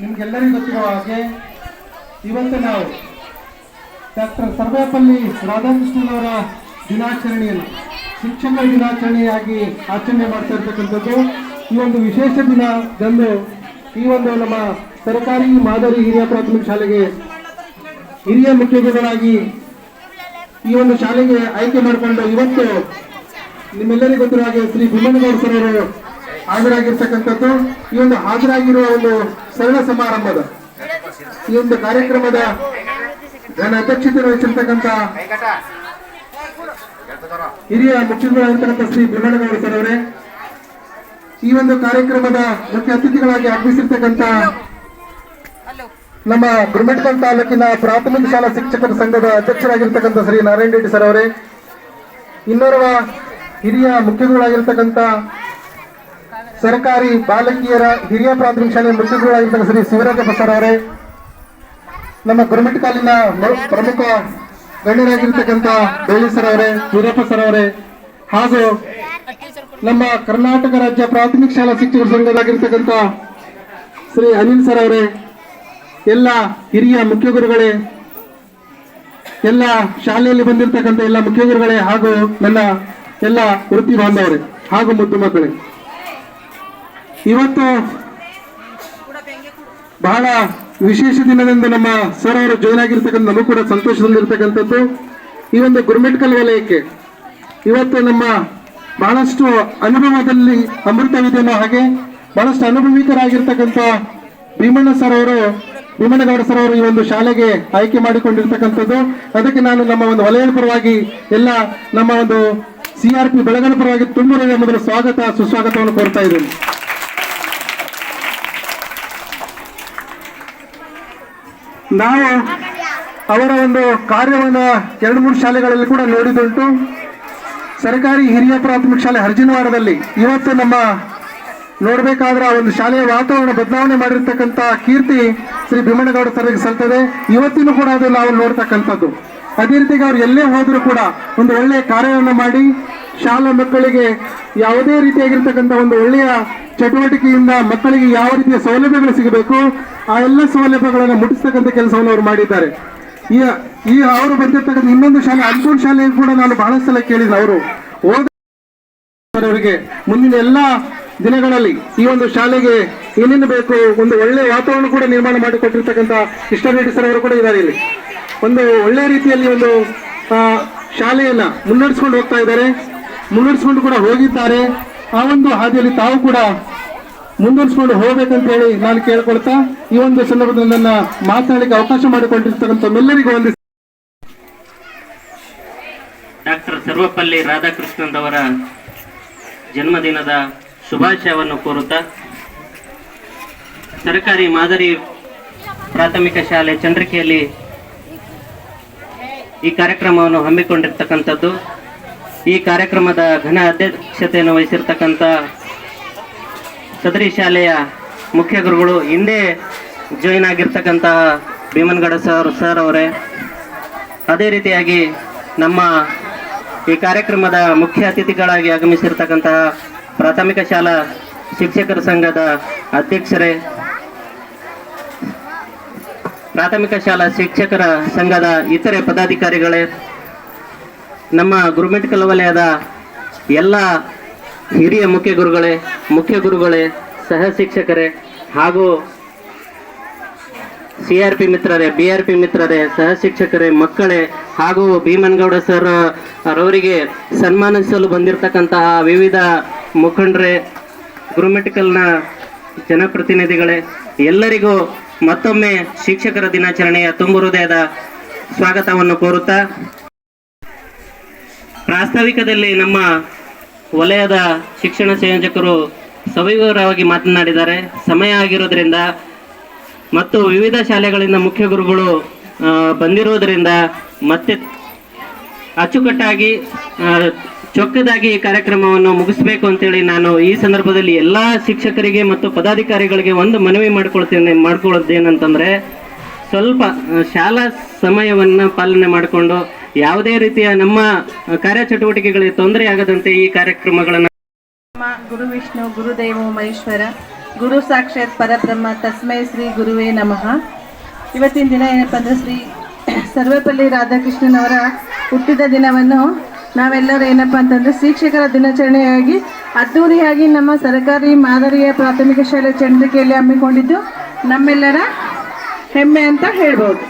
ನಿಮ್ಗೆಲ್ಲರಿಗೂ ಗೊತ್ತಿರುವ ಹಾಗೆ ಇವತ್ತು ನಾವು ಡಾಕ್ಟರ್ ಸರ್ವೇಪಲ್ಲಿ ರಾಧಾಕೃಷ್ಣನ್ ಅವರ ದಿನಾಚರಣೆಯನ್ನು ಶಿಕ್ಷಕರ ದಿನಾಚರಣೆಯಾಗಿ ಆಚರಣೆ ಮಾಡ್ತಾ ಇರ್ತಕ್ಕಂಥದ್ದು. ಈ ಒಂದು ವಿಶೇಷ ದಿನದಂದು ಈ ಒಂದು ನಮ್ಮ ಸರ್ಕಾರಿ ಮಾದರಿ ಹಿರಿಯ ಪ್ರಾಥಮಿಕ ಶಾಲೆಗೆ ಹಿರಿಯ ಮುಖ್ಯಗಳಾಗಿ ಈ ಒಂದು ಶಾಲೆಗೆ ಆಯ್ಕೆ ಮಾಡಿಕೊಂಡು ಇವತ್ತು ನಿಮ್ಮೆಲ್ಲರಿಗೂ ಗೊತ್ತಿರುವ ಹಾಗೆ ಶ್ರೀ ಭೀಮನಗೌಡ ಸರ್ ಅವರು ಹಾಜರಾಗಿರ್ತಕ್ಕಂಥದ್ದು. ಈ ಒಂದು ಹಾಜರಾಗಿರುವ ಒಂದು ಸರಳ ಸಮಾರಂಭದ ಈ ಒಂದು ಕಾರ್ಯಕ್ರಮದ ನನ್ನ ಅಧ್ಯಕ್ಷತೆ ವಹಿಸಿರ್ತಕ್ಕಂಥ ಹಿರಿಯ ಮುಖ್ಯಸ್ಥರಾಗಿರ್ತಕ್ಕಂಥ ಶ್ರೀ ಭೀಮನಗೌಡ ಸರ್ ಅವರೇ ಈ ಒಂದು ಕಾರ್ಯಕ್ರಮದ ಮುಖ್ಯ ಅತಿಥಿಗಳಾಗಿ ಆಗಮಿಸಿರ್ತಕ್ಕಂಥ ನಮ್ಮ ಗುರುಮೆಟ್ಕಲ್ ತಾಲೂಕಿನ ಪ್ರಾಥಮಿಕ ಶಾಲಾ ಶಿಕ್ಷಕರ ಸಂಘದ ಅಧ್ಯಕ್ಷರಾಗಿರ್ತಕ್ಕಂಥ ಶ್ರೀ ನಾರಾಯಣ ರೆಡ್ಡಿ ಸರ್ ಅವರೇ ಇನ್ನೋರ್ವ ಹಿರಿಯ ಮುಖ್ಯಗಳಾಗಿರ್ತಕ್ಕಂಥ ಸರ್ಕಾರಿ ಬಾಲಕಿಯರ ಹಿರಿಯ ಪ್ರಾಥಮಿಕ ಶಾಲೆಯ ಮುಖ್ಯಗಳಾಗಿರ್ತಕ್ಕಂಥ ಶ್ರೀ ಶಿವರಾಜಪ್ಪ ಸರ್ ಅವರೇ, ನಮ್ಮ ಗೌರ್ಮೆಂಟ್ ಕಾಲಿನ ಪ್ರಮುಖ ಗಣ್ಯರಾಗಿರ್ತಕ್ಕಂಥ ಬೇಳಿ ಸರ್ ಅವರೇ, ವೀರಪ್ಪ ಸರ್ ಅವರೇ, ಹಾಗೂ ನಮ್ಮ ಕರ್ನಾಟಕ ರಾಜ್ಯ ಪ್ರಾಥಮಿಕ ಶಾಲಾ ಶಿಕ್ಷಕರ ಸಂಘದಾಗಿರ್ತಕ್ಕಂಥ ಶ್ರೀ ಅನಿಲ್ ಸರ್ ಅವರೇ, ಎಲ್ಲ ಹಿರಿಯ ಮುಖ್ಯ ಗುರುಗಳೇ ಎಲ್ಲ ಶಾಲೆಯಲ್ಲಿ ಬಂದಿರತಕ್ಕಂಥ ಎಲ್ಲ ಮುಖ್ಯ ಗುರುಗಳೇ ಹಾಗೂ ನನ್ನ ಎಲ್ಲ ವೃತ್ತಿ ಬಾಂಧವರೇ ಹಾಗೂ ಮುದ್ದು ಮಕ್ಕಳೇ. ಇವತ್ತು ಬಹಳ ವಿಶೇಷ ದಿನದಂದು ನಮ್ಮ ಸರ್ ಅವರು ಜಾಯ್ನ್ ಆಗಿರ್ತಕ್ಕಂಥ, ನಮಗೂ ಕೂಡ ಸಂತೋಷದಲ್ಲಿರ್ತಕ್ಕಂಥದ್ದು. ಈ ಒಂದು ಗುರುಮೆಟ್ಕಲ್ ವಲಯಕ್ಕೆ ಇವತ್ತು ನಮ್ಮ ಬಹಳಷ್ಟು ಅನುಭವದಲ್ಲಿ ಅಮೃತವಿದೆ ಅನ್ನೋ ಹಾಗೆ ಬಹಳಷ್ಟು ಅನುಭವಿಕರಾಗಿರ್ತಕ್ಕಂಥ ಭೀಮಣ್ಣ ಸರ್ ಅವರು, ಭೀಮಣ್ಣಗೌಡ ಸರ್ ಅವರು ಈ ಒಂದು ಶಾಲೆಗೆ ಆಯ್ಕೆ ಮಾಡಿಕೊಂಡಿರ್ತಕ್ಕಂಥದ್ದು. ಅದಕ್ಕೆ ನಾನು ನಮ್ಮ ಒಂದು ವಲಯದ ಪರವಾಗಿ ಎಲ್ಲ ನಮ್ಮ ಒಂದು ಸಿ ಆರ್ ಪಿ ಬೆಳಗನ ಪರವಾಗಿ ತುಂಬ ಮೊದಲು ಸ್ವಾಗತ, ಸುಸ್ವಾಗತವನ್ನು ಕೋರ್ತಾ ಇದ್ದೇನೆ. ನಾವು ಅವರ ಒಂದು ಕಾರ್ಯವನ್ನು ಎರಡು ಮೂರು ಶಾಲೆಗಳಲ್ಲಿ ಕೂಡ ನೋಡಿದುಂಟು ಸರ್ಕಾರಿ ಹಿರಿಯ ಪ್ರಾಥಮಿಕ ಶಾಲೆ ಹರ್ಜಿನವಾಡದಲ್ಲಿ ಇವತ್ತು ನಮ್ಮ ನೋಡಬೇಕಾದ್ರೆ ಆ ಒಂದು ಶಾಲೆಯ ವಾತಾವರಣ ಬದಲಾವಣೆ ಮಾಡಿರ್ತಕ್ಕಂಥ ಕೀರ್ತಿ ಶ್ರೀ ಭೀಮಣ್ಣಗೌಡ ಸರ್ಗೆ ಸಲ್ತದೆ. ಇವತ್ತಿನೂ ಕೂಡ ಅದು ನಾವು ನೋಡ್ತಕ್ಕಂಥದ್ದು. ಅದೇ ರೀತಿಗೆ ಅವ್ರು ಎಲ್ಲೇ ಹೋದರೂ ಕೂಡ ಒಂದು ಒಳ್ಳೆಯ ಕಾರ್ಯವನ್ನು ಮಾಡಿ ಶಾಲಾ ಮಕ್ಕಳಿಗೆ ಯಾವುದೇ ರೀತಿಯಾಗಿರ್ತಕ್ಕಂಥ ಒಂದು ಒಳ್ಳೆಯ ಚಟುವಟಿಕೆಯಿಂದ ಮಕ್ಕಳಿಗೆ ಯಾವ ರೀತಿಯ ಸೌಲಭ್ಯಗಳು ಸಿಗಬೇಕು, ಆ ಎಲ್ಲ ಸೌಲಭ್ಯಗಳನ್ನು ಮುಟ್ಟಿಸ್ತಕ್ಕಂಥ ಕೆಲಸವನ್ನು ಅವರು ಮಾಡಿದ್ದಾರೆ. ಈ ಈ ಅವರು ಬಂದಿರ್ತಕ್ಕಂಥ ಇನ್ನೊಂದು ಶಾಲೆ ಅನ್ಪೂರ್ ಶಾಲೆ ಕೂಡ ನಾನು ಬಹಳ ಸಲ ಕೇಳಿದ್ದೆ ಅವರು. ಓದಿಗೆ ಅವರಿಗೆ ಮುಂದಿನ ಎಲ್ಲ ದಿನಗಳಲ್ಲಿ ಈ ಒಂದು ಶಾಲೆಗೆ ಏನೇನು ಬೇಕು, ಒಂದು ಒಳ್ಳೆಯ ವಾತಾವರಣ ಕೂಡ ನಿರ್ಮಾಣ ಮಾಡಿಕೊಟ್ಟಿರ್ತಕ್ಕಂಥ ಕೃಷ್ಣರೆಡ್ಡಿ ಸರ್ ಅವರು ಕೂಡ ಇದ್ದಾರೆ ಇಲ್ಲಿ. ಒಂದು ಒಳ್ಳೆಯ ರೀತಿಯಲ್ಲಿ ಒಂದು ಶಾಲೆಯನ್ನ ಮುನ್ನಡೆಸ್ಕೊಂಡು ಹೋಗ್ತಾ ಇದ್ದಾರೆ. ಮುನ್ನಡೆಸ್ಕೊಂಡು ಕೂಡ ಹೋಗಿದ್ದಾರೆ. ಆ ಒಂದು ಹಾದಿಯಲ್ಲಿ ತಾವು ಕೂಡ ಮುಂದುವರಿಸಿಕೊಂಡು ಹೋಗ್ಬೇಕಂತ ಹೇಳಿ ನಾನು ಕೇಳ್ಕೊಳ್ತಾ, ಈ ಒಂದು ಸಂದರ್ಭದಲ್ಲಿ ನನ್ನ ಮಾತನಾಡಲಿಕ್ಕೆ ಅವಕಾಶ ಮಾಡಿಕೊಂಡಿರ್ತಕ್ಕಂಥ ಎಲ್ಲರಿಗೂ ಒಂದು ಡಾಕ್ಟರ್ ಸರ್ವಪಲ್ಲಿ ರಾಧಾಕೃಷ್ಣನ್ ಅವರ ಜನ್ಮದಿನದ ಶುಭಾಶಯವನ್ನು ಕೋರುತ್ತಾ, ಸರ್ಕಾರಿ ಮಾದರಿ ಪ್ರಾಥಮಿಕ ಶಾಲೆ ಚಂದ್ರಿಕೆಯಲ್ಲಿ ಈ ಕಾರ್ಯಕ್ರಮವನ್ನು ಹಮ್ಮಿಕೊಂಡಿರ್ತಕ್ಕಂಥದ್ದು. ಈ ಕಾರ್ಯಕ್ರಮದ ಘನ ಅಧ್ಯಕ್ಷತೆಯನ್ನು ವಹಿಸಿರ್ತಕ್ಕಂಥ ಸದರಿ ಶಾಲೆಯ ಮುಖ್ಯ ಗುರುಗಳು, ಹಿಂದೆ ಜಾಯಿನ್ ಆಗಿರ್ತಕ್ಕಂತಹ ಭೀಮನ್ಗಡ ಸರ್ ಸರ್ ಅವರೇ, ಅದೇ ರೀತಿಯಾಗಿ ನಮ್ಮ ಈ ಕಾರ್ಯಕ್ರಮದ ಮುಖ್ಯ ಅತಿಥಿಗಳಾಗಿ ಆಗಮಿಸಿರ್ತಕ್ಕಂತಹ ಪ್ರಾಥಮಿಕ ಶಾಲಾ ಶಿಕ್ಷಕರ ಸಂಘದ ಅಧ್ಯಕ್ಷರೇ, ಪ್ರಾಥಮಿಕ ಶಾಲಾ ಶಿಕ್ಷಕರ ಸಂಘದ ಇತರೆ ಪದಾಧಿಕಾರಿಗಳೇ ನಮ್ಮ ಗುರುಮೆಟ್ಕಲ್ ವಲಯದ ಎಲ್ಲ ಹಿರಿಯ ಮುಖ್ಯ ಗುರುಗಳೇ ಮುಖ್ಯ ಗುರುಗಳೇ, ಸಹ ಶಿಕ್ಷಕರೇ ಹಾಗೂ ಸಿ ಆರ್ ಪಿ ಮಿತ್ರರೇ ಬಿ ಆರ್ ಪಿ ಮಿತ್ರರೇ, ಸಹ ಶಿಕ್ಷಕರೇ, ಮಕ್ಕಳೇ ಹಾಗೂ ಭೀಮನ್ಗೌಡ ಸರ್ ಅವರಿಗೆ ಸನ್ಮಾನಿಸಲು ಬಂದಿರತಕ್ಕಂತಹ ವಿವಿಧ ಮುಖಂಡರೇ ಗುರುಮೆಟಿಕಲ್ನ ಜನಪ್ರತಿನಿಧಿಗಳೇ, ಎಲ್ಲರಿಗೂ ಮತ್ತೊಮ್ಮೆ ಶಿಕ್ಷಕರ ದಿನಾಚರಣೆಯ ತುಂಬು ಹೃದಯದ ಸ್ವಾಗತವನ್ನು ಕೋರುತ್ತಾ ಪ್ರಾಸ್ತಾವಿಕದಲ್ಲಿ ನಮ್ಮ ವಲಯದ ಶಿಕ್ಷಣ ಸಂಯೋಜಕರು ಸವಿವರವಾಗಿ ಮಾತನಾಡಿದ್ದಾರೆ. ಸಮಯ ಆಗಿರೋದ್ರಿಂದ ಮತ್ತು ವಿವಿಧ ಶಾಲೆಗಳಿಂದ ಮುಖ್ಯ ಗುರುಗಳು ಬಂದಿರೋದರಿಂದ ಮತ್ತೆ ಅಚ್ಚುಕಟ್ಟಾಗಿ ಚೊಕ್ಕದಾಗಿ ಈ ಕಾರ್ಯಕ್ರಮವನ್ನು ಮುಗಿಸ್ಬೇಕು ಅಂತೇಳಿ ನಾನು ಈ ಸಂದರ್ಭದಲ್ಲಿ ಎಲ್ಲ ಶಿಕ್ಷಕರಿಗೆ ಮತ್ತು ಪದಾಧಿಕಾರಿಗಳಿಗೆ ಒಂದು ಮನವಿ ಮಾಡ್ಕೊಳ್ತೇನೆ, ಮಾಡ್ಕೊಳ್ಳೋದೇನಂತಂದರೆ ಸ್ವಲ್ಪ ಶಾಲಾ ಸಮಯವನ್ನು ಪಾಲನೆ ಮಾಡಿಕೊಂಡು ಯಾವುದೇ ರೀತಿಯ ನಮ್ಮ ಕಾರ್ಯಚಟುವಟಿಕೆಗಳಿಗೆ ತೊಂದರೆ ಆಗದಂತೆ ಈ ಕಾರ್ಯಕ್ರಮಗಳನ್ನು ಗುರು ವಿಷ್ಣು ಗುರುದೇವೋ ಮಹೇಶ್ವರ, ಗುರು ಸಾಕ್ಷಾತ್ ಪರಬ್ರಹ್ಮ, ತಸ್ಮೈ ಶ್ರೀ ಗುರುವೇ ನಮಃ. ಇವತ್ತಿನ ದಿನ ಏನಪ್ಪ ಅಂದರೆ ಶ್ರೀ ಸರ್ವಪಲ್ಲಿ ರಾಧಾಕೃಷ್ಣನವರ ಹುಟ್ಟಿದ ದಿನವನ್ನು ನಾವೆಲ್ಲರೂ ಏನಪ್ಪ ಅಂತಂದರೆ ಶಿಕ್ಷಕರ ದಿನಾಚರಣೆಯಾಗಿ ಅದ್ದೂರಿಯಾಗಿ ನಮ್ಮ ಸರ್ಕಾರಿ ಮಾದರಿಯ ಪ್ರಾಥಮಿಕ ಶಾಲೆ ಚಂದ್ರಿಕೆಯಲ್ಲಿ ಹಮ್ಮಿಕೊಂಡಿದ್ದು ನಮ್ಮೆಲ್ಲರ ಹೆಮ್ಮೆ ಅಂತ ಹೇಳ್ಬೋದು.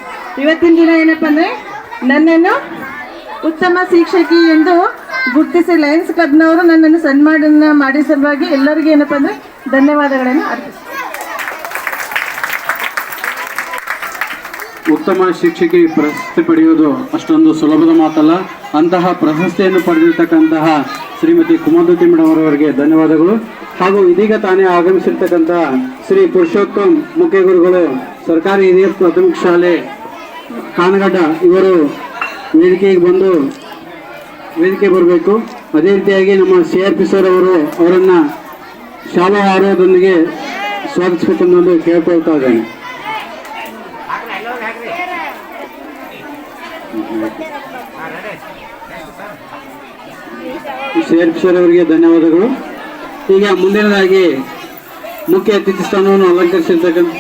ಇವತ್ತಿನ ದಿನ ಏನಪ್ಪ ಅಂದರೆ ನನ್ನನ್ನು ಉತ್ತಮ ಶಿಕ್ಷಕಿ ಎಂದು ಗುರುತಿಸಿ ಲಯನ್ಸ್ ಕ್ಲಬ್ನವರು ನನ್ನನ್ನು ಸನ್ಮಾನ ಮಾಡಿದ ಸಲುವಾಗಿ ಎಲ್ಲರಿಗೂ ಏನಪ್ಪ ಅಂದರೆ ಧನ್ಯವಾದಗಳನ್ನು ಅರ್ಪಿಸ್ತೀನಿ. ಉತ್ತಮ ಶಿಕ್ಷಕಿ ಪ್ರಶಸ್ತಿ ಪಡೆಯುವುದು ಅಷ್ಟೊಂದು ಸುಲಭದ ಮಾತಲ್ಲ, ಅಂತಹ ಪ್ರಶಸ್ತಿಯನ್ನು ಪಡೆದಿರ್ತಕ್ಕಂತಹ ಶ್ರೀಮತಿ ಕುಮಾರತಿ ಮೇಡಮ್ ಅವರವರಿಗೆ ಧನ್ಯವಾದಗಳು. ಹಾಗೂ ಇದೀಗ ತಾನೇ ಆಗಮಿಸಿರ್ತಕ್ಕಂತಹ ಶ್ರೀ ಪುರುಷೋತ್ತಮ್ ಮುಖ್ಯ ಗುರುಗಳು ಸರ್ಕಾರಿ ಹಿರಿಯ ಪ್ರಾಥಮಿಕ ಶಾಲೆ ಕಾನಗಡ್ಡ ಇವರು ವೇದಿಕೆಗೆ ಬಂದು ವೇದಿಕೆ ಬರಬೇಕು. ಅದೇ ರೀತಿಯಾಗಿ ನಮ್ಮ ಸಿ ಆರ್ ಪಿ ಸರ್ ಅವರು ಅವರನ್ನು ಶಾಲಾ ಆರೋಗ್ಯದೊಂದಿಗೆ ಸ್ವಾಗತಿಸಬೇಕೆಂದು ಕೇಳ್ಕೊಳ್ತಾ ಇದ್ದೇನೆ. ಪಿ ಶಾರ್ ಅವರಿಗೆ ಧನ್ಯವಾದಗಳು. ಈಗ ಮುಂದಿನದಾಗಿ ಮುಖ್ಯ ಅತಿಥಿ ಸ್ಥಾನವನ್ನು ಅಲಂಕರಿಸಿರ್ತಕ್ಕಂಥ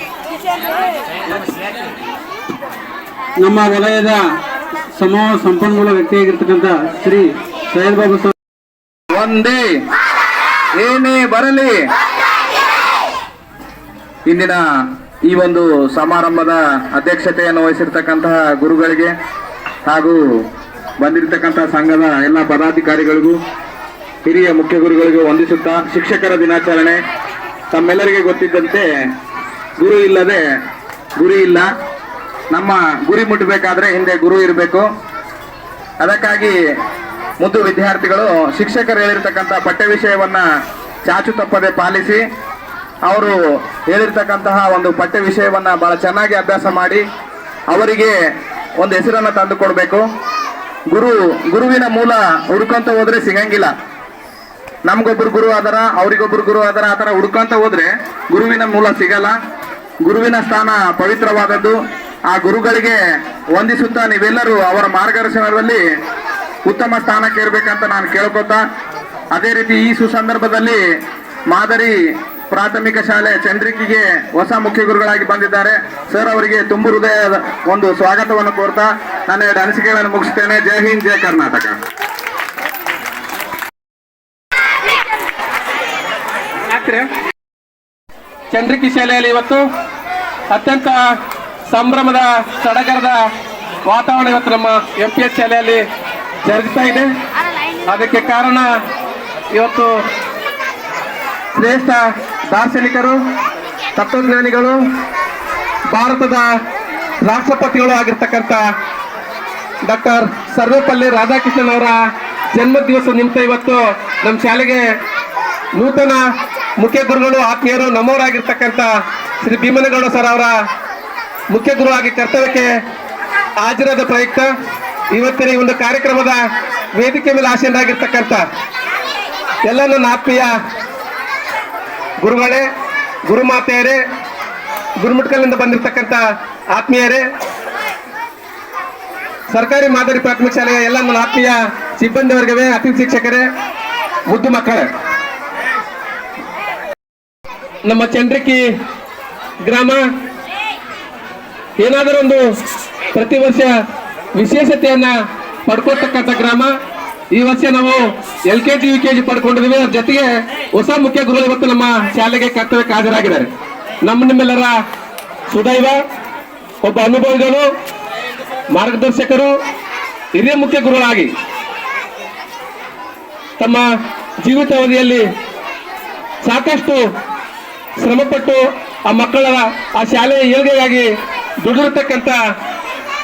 ನಮ್ಮ ವಲಯದ ಸಮೂಹ ಸಂಪನ್ಮೂಲ ವ್ಯಕ್ತಿಯಾಗಿರ್ತಕ್ಕಂಥ ಶ್ರೀ ಸೈಯದ್ ಬಾಬು ಒಂದೇ. ಏನೇ ಬರಲಿ. ಇಂದಿನ ಈ ಒಂದು ಸಮಾರಂಭದ ಅಧ್ಯಕ್ಷತೆಯನ್ನು ವಹಿಸಿರ್ತಕ್ಕಂತಹ ಗುರುಗಳಿಗೆ ಹಾಗೂ ಬಂದಿರತಕ್ಕಂತಹ ಸಂಘದ ಎಲ್ಲ ಪದಾಧಿಕಾರಿಗಳಿಗೂ, ಹಿರಿಯ ಮುಖ್ಯ ಗುರುಗಳಿಗೂ ವಂದಿಸುತ್ತಾ ಶಿಕ್ಷಕರ ದಿನಾಚರಣೆ ತಮ್ಮೆಲ್ಲರಿಗೆ ಗೊತ್ತಿದ್ದಂತೆ ಗುರು ಇಲ್ಲದೆ ಗುರಿ ಇಲ್ಲ. ನಮ್ಮ ಗುರಿ ಮುಟ್ಟಬೇಕಾದ್ರೆ ಹಿಂದೆ ಗುರು ಇರಬೇಕು. ಅದಕ್ಕಾಗಿ ಮುದ್ದು ವಿದ್ಯಾರ್ಥಿಗಳು, ಶಿಕ್ಷಕರು ಹೇಳಿರ್ತಕ್ಕಂಥ ಪಠ್ಯ ವಿಷಯವನ್ನ ಚಾಚು ತಪ್ಪದೆ ಪಾಲಿಸಿ, ಅವರು ಹೇಳಿರ್ತಕ್ಕಂತಹ ಒಂದು ಪಠ್ಯ ವಿಷಯವನ್ನ ಬಹಳ ಚೆನ್ನಾಗಿ ಅಭ್ಯಾಸ ಮಾಡಿ, ಅವರಿಗೆ ಒಂದು ಹೆಸರನ್ನು ತಂದು ಕೊಡಬೇಕು ಗುರು, ಗುರುವಿನ ಮೂಲ ಹುಡ್ಕೊಂತ ಹೋದ್ರೆ ಸಿಗಂಗಿಲ್ಲ. ನಮ್ಗೊಬ್ರು ಗುರು ಆದರ, ಅವ್ರಿಗೊಬ್ರು ಗುರು ಆದರ, ಆ ಥರ ಹುಡ್ಕೊಂತ ಹೋದ್ರೆ ಗುರುವಿನ ಮೂಲ ಸಿಗಲ್ಲ. ಗುರುವಿನ ಸ್ಥಾನ ಪವಿತ್ರವಾದದ್ದು. ಆ ಗುರುಗಳಿಗೆ ವಂದಿಸುತ್ತಾ ನೀವೆಲ್ಲರೂ ಅವರ ಮಾರ್ಗದರ್ಶನದಲ್ಲಿ ಉತ್ತಮ ಸ್ಥಾನಕ್ಕೆ ಇರಬೇಕಂತ ನಾನು ಕೇಳ್ಕೊತಾ, ಅದೇ ರೀತಿ ಈ ಸುಸಂದರ್ಭದಲ್ಲಿ ಮಾದರಿ ಪ್ರಾಥಮಿಕ ಶಾಲೆ ಚಂದ್ರಿಕಿಗೆ ಹೊಸ ಮುಖ್ಯ ಗುರುಗಳಾಗಿ ಬಂದಿದ್ದಾರೆ. ಸರ್ ಅವರಿಗೆ ತುಂಬು ಹೃದಯದ ಒಂದು ಸ್ವಾಗತವನ್ನು ಕೋರ್ತಾ, ನನ್ನ ಎರಡು ಅನಿಸಿಕೆಗಳನ್ನು ಮುಗಿಸ್ತೇನೆ. ಜೈ ಹಿಂದ್, ಜೈ ಕರ್ನಾಟಕ. ಚಂದ್ರಿಕಿ ಶಾಲೆಯಲ್ಲಿ ಇವತ್ತು ಅತ್ಯಂತ ಸಂಭ್ರಮದ ಸಡಗರದ ವಾತಾವರಣ ಇವತ್ತು ನಮ್ಮ ಎಂ ಪಿ ಎಸ್ ಶಾಲೆಯಲ್ಲಿ ಜರುಗ್ತಾ ಇದೆ. ಅದಕ್ಕೆ ಕಾರಣ ಇವತ್ತು ಶ್ರೇಷ್ಠ ದಾರ್ಶನಿಕರು, ತತ್ವಜ್ಞಾನಿಗಳು, ಭಾರತದ ರಾಷ್ಟ್ರಪತಿಗಳು ಆಗಿರ್ತಕ್ಕಂಥ ಡಾಕ್ಟರ್ ಸರ್ವೇಪಲ್ಲಿ ರಾಧಾಕೃಷ್ಣನ್ ಅವರ ಜನ್ಮ ದಿವಸ ನಿಮಿತ್ತ ಇವತ್ತು ನಮ್ಮ ಶಾಲೆಗೆ ನೂತನ ಮುಖ್ಯ ಗುರುಗಳು ಆತ್ಮೀಯರು, ನಮ್ಮವರಾಗಿರ್ತಕ್ಕಂಥ ಶ್ರೀ ಭೀಮನಗೌಡ ಸರ್ ಅವರ ಮುಖ್ಯ ಗುರುವಾಗಿ ಕರ್ತವ್ಯಕ್ಕೆ ಹಾಜರಾದ ಪ್ರಯುಕ್ತ, ಇವತ್ತಿನ ಈ ಒಂದು ಕಾರ್ಯಕ್ರಮದ ವೇದಿಕೆ ಮೇಲೆ ಆಸೀನರಾಗಿರ್ತಕ್ಕಂಥ ಎಲ್ಲ ನನ್ನ ಆತ್ಮೀಯ ಗುರುಗಳೇ, ಗುರುಮಾತೆಯರೇ ಗುರುಮುಟ್ಕಲ್ನಿಂದ ಬಂದಿರತಕ್ಕಂಥ ಆತ್ಮೀಯರೇ, ಸರ್ಕಾರಿ ಮಾದರಿ ಪ್ರಾಥಮಿಕ ಶಾಲೆಯ ಎಲ್ಲ ನನ್ನ ಆತ್ಮೀಯ ಸಿಬ್ಬಂದಿ ವರ್ಗವೇ ಅತಿಥಿ ಶಿಕ್ಷಕರೇ, ಮುದ್ದು ಮಕ್ಕಳೇ. ನಮ್ಮ ಚಂದ್ರಿಕಿ ಗ್ರಾಮ ಏನಾದರೂ ಒಂದು ಪ್ರತಿ ವರ್ಷ ವಿಶೇಷತೆಯನ್ನ ಪಡ್ಕೊತಕ್ಕಂಥ ಗ್ರಾಮ, ಈ ವರ್ಷ ನಾವು L K G, U K G ಪಡ್ಕೊಂಡಿದ್ದೀವಿ. ಅದ್ರ ಜೊತೆಗೆ ಹೊಸ ಮುಖ್ಯ ಗುರುಗಳು ಇವತ್ತು ನಮ್ಮ ಶಾಲೆಗೆ ಕರ್ತವ್ಯಕ್ಕೆ ಹಾಜರಾಗಿದ್ದಾರೆ. ನಮ್ಮ ನಿಮ್ಮೆಲ್ಲರ ಸುದೈವ, ಒಬ್ಬ ಅನುಭವಿಗಳು, ಮಾರ್ಗದರ್ಶಕರು, ಹಿರಿಯ ಮುಖ್ಯ ಗುರುಗಳಾಗಿ ತಮ್ಮ ಜೀವಿತಾವಧಿಯಲ್ಲಿ ಸಾಕಷ್ಟು ಶ್ರಮಪಟ್ಟು ಆ ಮಕ್ಕಳ ಆ ಶಾಲೆಯ ಏಳ್ಗೆಗಾಗಿ ದುಡಿದಿರ್ತಕ್ಕಂಥ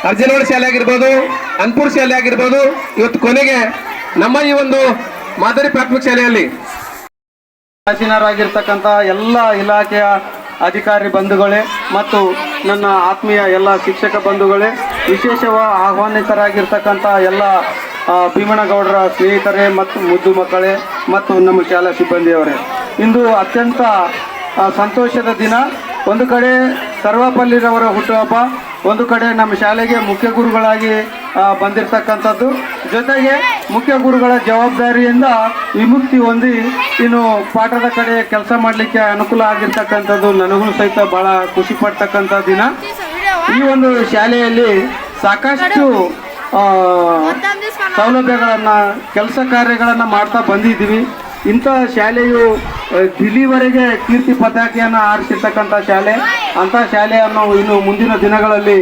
ಅರ್ಜನವಾಡ ಶಾಲೆ ಆಗಿರ್ಬೋದು, ಅನ್ಪುರ್ ಶಾಲೆ ಆಗಿರ್ಬೋದು, ಇವತ್ತು ಕೊನೆಗೆ ನಮ್ಮ ಈ ಒಂದು ಮಾದರಿ ಪ್ರಾಥಮಿಕ ಶಾಲೆಯಲ್ಲಿ ಆಸೀನರಾಗಿರ್ತಕ್ಕಂಥ ಎಲ್ಲ ಇಲಾಖೆಯ ಅಧಿಕಾರಿ ಬಂಧುಗಳೇ ಮತ್ತು ನನ್ನ ಆತ್ಮೀಯ ಎಲ್ಲ ಶಿಕ್ಷಕ ಬಂಧುಗಳೇ, ವಿಶೇಷವ ಆಹ್ವಾನಿತರಾಗಿರ್ತಕ್ಕಂಥ ಎಲ್ಲ ಭೀಮನಗೌಡರ ಸ್ನೇಹಿತರೇ ಮತ್ತು ಮುದ್ದು ಮಕ್ಕಳೇ ಮತ್ತು ನಮ್ಮ ಶಾಲಾ ಸಿಬ್ಬಂದಿಯವರೇ. ಇಂದು ಅತ್ಯಂತ ಸಂತೋಷದ ದಿನ. ಒಂದು ಕಡೆ ಸರ್ವಪಲ್ಲಿರವರ ಹುಟ್ಟುಹಬ್ಬ ಒಂದು ಕಡೆ ನಮ್ಮ ಶಾಲೆಗೆ ಮುಖ್ಯ ಗುರುಗಳಾಗಿ ಬಂದಿರತಕ್ಕಂಥದ್ದು. ಜೊತೆಗೆ ಮುಖ್ಯ ಗುರುಗಳ ಜವಾಬ್ದಾರಿಯಿಂದ ವಿಮುಕ್ತಿ ಹೊಂದಿ ಇನ್ನು ಪಾಠದ ಕಡೆ ಕೆಲಸ ಮಾಡಲಿಕ್ಕೆ ಅನುಕೂಲ ಆಗಿರ್ತಕ್ಕಂಥದ್ದು. ನನಗೂ ಸಹಿತ ಬಹಳ ಖುಷಿ ಪಡ್ತಕ್ಕಂಥ ದಿನ. ಈ ಒಂದು ಶಾಲೆಯಲ್ಲಿ ಸಾಕಷ್ಟು ಸೌಲಭ್ಯಗಳನ್ನು, ಕೆಲಸ ಕಾರ್ಯಗಳನ್ನು ಮಾಡ್ತಾ ಬಂದಿದ್ದೀವಿ. ಇಂಥ ಶಾಲೆಯು ದಿಲ್ಲಿವರೆಗೆ ಕೀರ್ತಿ ಪತಾಕೆಯನ್ನು ಆರಿಸಿರ್ತಕ್ಕಂಥ ಶಾಲೆ. ಅಂಥ ಶಾಲೆಯನ್ನು ಇನ್ನು ಮುಂದಿನ ದಿನಗಳಲ್ಲಿ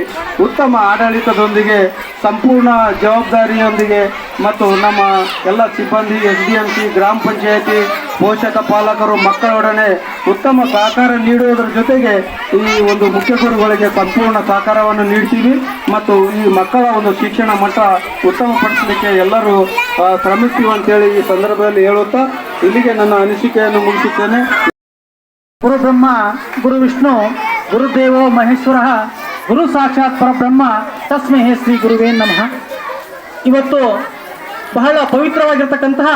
ಉತ್ತಮ ಆಡಳಿತದೊಂದಿಗೆ, ಸಂಪೂರ್ಣ ಜವಾಬ್ದಾರಿಯೊಂದಿಗೆ ಮತ್ತು ನಮ್ಮ ಎಲ್ಲ ಸಿಬ್ಬಂದಿ, ಎಸ್ ಡಿ ಎಂ ಸಿ, ಗ್ರಾಮ ಪಂಚಾಯತಿ, ಪೋಷಕ ಪಾಲಕರು, ಮಕ್ಕಳೊಡನೆ ಉತ್ತಮ ಸಹಕಾರ ನೀಡುವುದರ ಜೊತೆಗೆ ಈ ಒಂದು ಮುಖ್ಯ ಗುರುಗಳಿಗೆ ಸಂಪೂರ್ಣ ಸಹಕಾರವನ್ನು ನೀಡ್ತೀವಿ. ಮತ್ತು ಈ ಮಕ್ಕಳ ಒಂದು ಶಿಕ್ಷಣ ಮಟ್ಟ ಉತ್ತಮಪಡಿಸಲಿಕ್ಕೆ ಎಲ್ಲರೂ ಶ್ರಮಿಸ್ತೀವಿ ಅಂತೇಳಿ ಈ ಸಂದರ್ಭದಲ್ಲಿ ಹೇಳುತ್ತಾ ಇಲ್ಲಿಗೆ ನನ್ನ ಅನಿಸಿಕೆಯನ್ನು ಮುಗಿಸುತ್ತೇನೆ. ಗುರು ಬ್ರಹ್ಮ ಗುರು ವಿಷ್ಣು, ಗುರುದೇವೋ ಮಹೇಶ್ವರ, ಗುರು ಸಾಕ್ಷಾತ್ ಪರಬ್ರಹ್ಮ, ತಸ್ಮೈ ಶ್ರೀ ಗುರುವೇ ನಮಃ. ಇವತ್ತು ಬಹಳ ಪವಿತ್ರವಾಗಿರ್ತಕ್ಕಂತಹ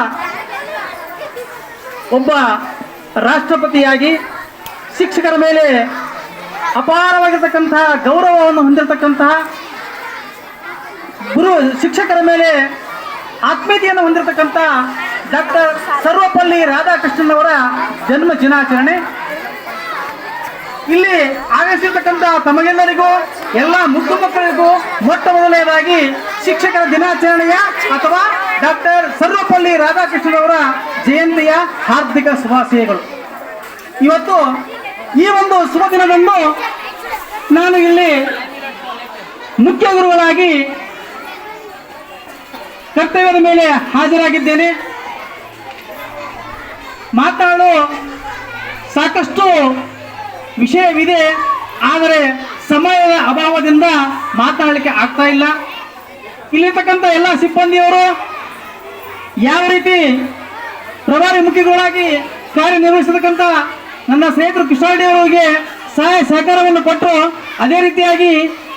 ಒಬ್ಬ ರಾಷ್ಟ್ರಪತಿಯಾಗಿ ಶಿಕ್ಷಕರ ಮೇಲೆ ಅಪಾರವಾಗಿರ್ತಕ್ಕಂತಹ ಗೌರವವನ್ನು ಹೊಂದಿರತಕ್ಕಂತಹ ಗುರು ಶಿಕ್ಷಕರ ಮೇಲೆ ಆತ್ಮೀಯತೆಯನ್ನು ಹೊಂದಿರತಕ್ಕಂಥ ಡಾಕ್ಟರ್ ಸರ್ವಪಲ್ಲಿ ರಾಧಾಕೃಷ್ಣನವರ ಜನ್ಮ ದಿನಾಚರಣೆ. ಇಲ್ಲಿ ಆಗಮಿಸಿರ್ತಕ್ಕಂಥ ತಮಗೆಲ್ಲರಿಗೂ, ಎಲ್ಲ ಮುದ್ದು ಮಕ್ಕಳಿಗೂ ಮೊಟ್ಟ ಮೊದಲನೇದಾಗಿ ಶಿಕ್ಷಕರ ದಿನಾಚರಣೆಯ ಅಥವಾ ಡಾಕ್ಟರ್ ಸರ್ವಪಲ್ಲಿ ರಾಧಾಕೃಷ್ಣನವರ ಜಯಂತಿಯ ಹಾರ್ದಿಕ ಶುಭಾಶಯಗಳು. ಇವತ್ತು ಈ ಒಂದು ಶುಭ ದಿನದಂದು ನಾನು ಇಲ್ಲಿ ಮುಖ್ಯ ಗುರುಗಳಾಗಿ ಕರ್ತವ್ಯದ ಮೇಲೆ ಹಾಜರಾಗಿದ್ದೇನೆ. ಮಾತಾಡಲು ಸಾಕಷ್ಟು ವಿಷಯವಿದೆ, ಆದರೆ ಸಮಯದ ಅಭಾವದಿಂದ ಮಾತಾಡಲಿಕ್ಕೆ ಆಗ್ತಾ ಇಲ್ಲ. ಇಲ್ಲಿರ್ತಕ್ಕಂಥ ಎಲ್ಲ ಸಿಬ್ಬಂದಿಯವರು ಯಾವ ರೀತಿ ಪ್ರಭಾರಿ ಮುಖ್ಯಗಳಾಗಿ ಕಾರ್ಯನಿರ್ವಹಿಸತಕ್ಕಂಥ ನನ್ನ ಸ್ನೇಹಿತರು ಕಿಶೋರ್ಡಿ ಅವರಿಗೆ ಸಹಾಯ ಸಹಕಾರವನ್ನು ಕೊಟ್ಟರು. ಅದೇ ರೀತಿಯಾಗಿ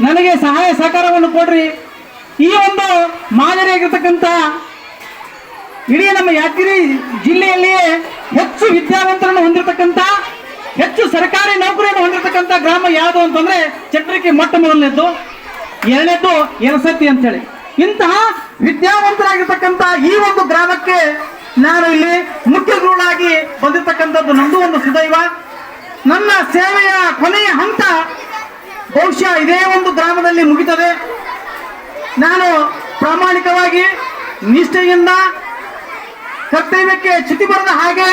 ನನಗೆ ಸಹಾಯ ಸಹಕಾರವನ್ನು ಕೊಡ್ರಿ. ಈ ಒಂದು ಮಾದರಿಯಾಗಿರ್ತಕ್ಕಂಥ ಇಡೀ ನಮ್ಮ ಯಾದಗಿರಿ ಜಿಲ್ಲೆಯಲ್ಲಿಯೇ ಹೆಚ್ಚು ವಿದ್ಯಾವಂತರನ್ನು ಹೊಂದಿರತಕ್ಕಂಥ, ಹೆಚ್ಚು ಸರ್ಕಾರಿ ನೌಕರಿಯನ್ನು ಹೊಂದಿರತಕ್ಕಂಥ ಗ್ರಾಮ ಯಾವುದು ಅಂತಂದ್ರೆ ಚಟ್ರಿಕೆ ಮೊಟ್ಟ ಮೊದಲನೇದ್ದು, ಎರಡನೇದ್ದು ಎರಸತಿ ಅಂತೇಳಿ. ಇಂತಹ ವಿದ್ಯಾವಂತರಾಗಿರ್ತಕ್ಕಂಥ ಈ ಒಂದು ಗ್ರಾಮಕ್ಕೆ ನಾನು ಇಲ್ಲಿ ಮುಖ್ಯ ಗುರುಳಾಗಿ ಬಂದಿರತಕ್ಕಂಥದ್ದು ನಂದು ಒಂದು ಸುದೈವ. ನನ್ನ ಸೇವೆಯ ಕೊನೆಯ ಹಂತ ಬಹುಶಃ ಇದೇ ಒಂದು ಗ್ರಾಮದಲ್ಲಿ ಮುಗಿತದೆ. ನಾನು ಪ್ರಾಮಾಣಿಕವಾಗಿ ನಿಷ್ಠೆಯಿಂದ ಕರ್ತವ್ಯಕ್ಕೆ ಚ್ಯುತಿ ಬರದ ಹಾಗೆ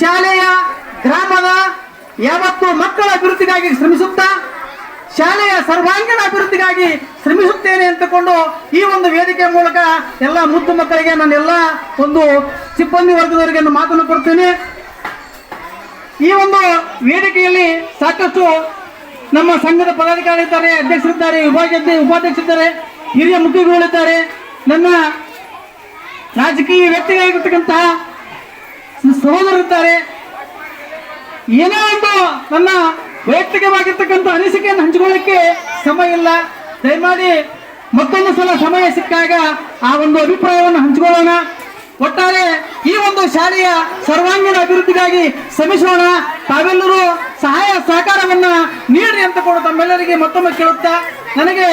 ಶಾಲೆಯ ಗ್ರಾಮದ ಯಾವತ್ತು ಮಕ್ಕಳ ಅಭಿವೃದ್ಧಿಗಾಗಿ ಶ್ರಮಿಸುತ್ತಾ, ಶಾಲೆಯ ಸರ್ವಾಂಗೀಣ ಅಭಿವೃದ್ಧಿಗಾಗಿ ಶ್ರಮಿಸುತ್ತೇನೆ ಅಂತಕೊಂಡು ಈ ಒಂದು ವೇದಿಕೆ ಮೂಲಕ ಎಲ್ಲ ಮುದ್ದು ಮಕ್ಕಳಿಗೆ ನಾನು ಎಲ್ಲ ಒಂದು ಸಿಬ್ಬಂದಿ ವರ್ಗದವರಿಗೆ ನಾನು ಮಾತನ್ನು ಕೊಡ್ತೇನೆ. ಈ ಒಂದು ವೇದಿಕೆಯಲ್ಲಿ ಸಾಕಷ್ಟು ನಮ್ಮ ಸಂಘದ ಪದಾಧಿಕಾರಿ ಇದ್ದಾರೆ ಅಧ್ಯಕ್ಷರಿದ್ದಾರೆ ಉಪಾಧ್ಯಕ್ಷ ಉಪಾಧ್ಯಕ್ಷರಿದ್ದಾರೆ, ಹಿರಿಯ ಮುಖ್ಯಗಳಿದ್ದಾರೆ ನನ್ನ ರಾಜಕೀಯ ವ್ಯಕ್ತಿಗಳಾಗಿರ್ತಕ್ಕಂತಹ ಸಹೋದರಿದ್ದಾರೆ ಏನೋ ಒಂದು ನನ್ನ ವೈಯಕ್ತಿಕವಾಗಿರ್ತಕ್ಕಂಥ ಅನಿಸಿಕೆಯನ್ನು ಹಂಚಿಕೊಳ್ಳಕ್ಕೆ ಸಮಯ ಇಲ್ಲ. ದಯಮಾಡಿ ಮತ್ತೊಂದು ಸಲ ಸಮಯ ಸಿಕ್ಕಾಗ ಆ ಒಂದು ಅಭಿಪ್ರಾಯವನ್ನು ಹಂಚಿಕೊಳ್ಳೋಣ. ಒಟ್ಟಾರೆ ಈ ಒಂದು ಶಾಲೆಯ ಸರ್ವಾಂಗೀಣ ಅಭಿವೃದ್ಧಿಗಾಗಿ ಶ್ರಮಿಸೋಣ. ತಾವೆಲ್ಲರೂ ಸಹಾಯ ಸಹಕಾರವನ್ನ ನೀಡ್ರಿ ಅಂತ ಕೂಡ ತಮ್ಮೆಲ್ಲರಿಗೆ ಮತ್ತೊಮ್ಮೆ ಕೇಳುತ್ತಾ, ನನಗೆ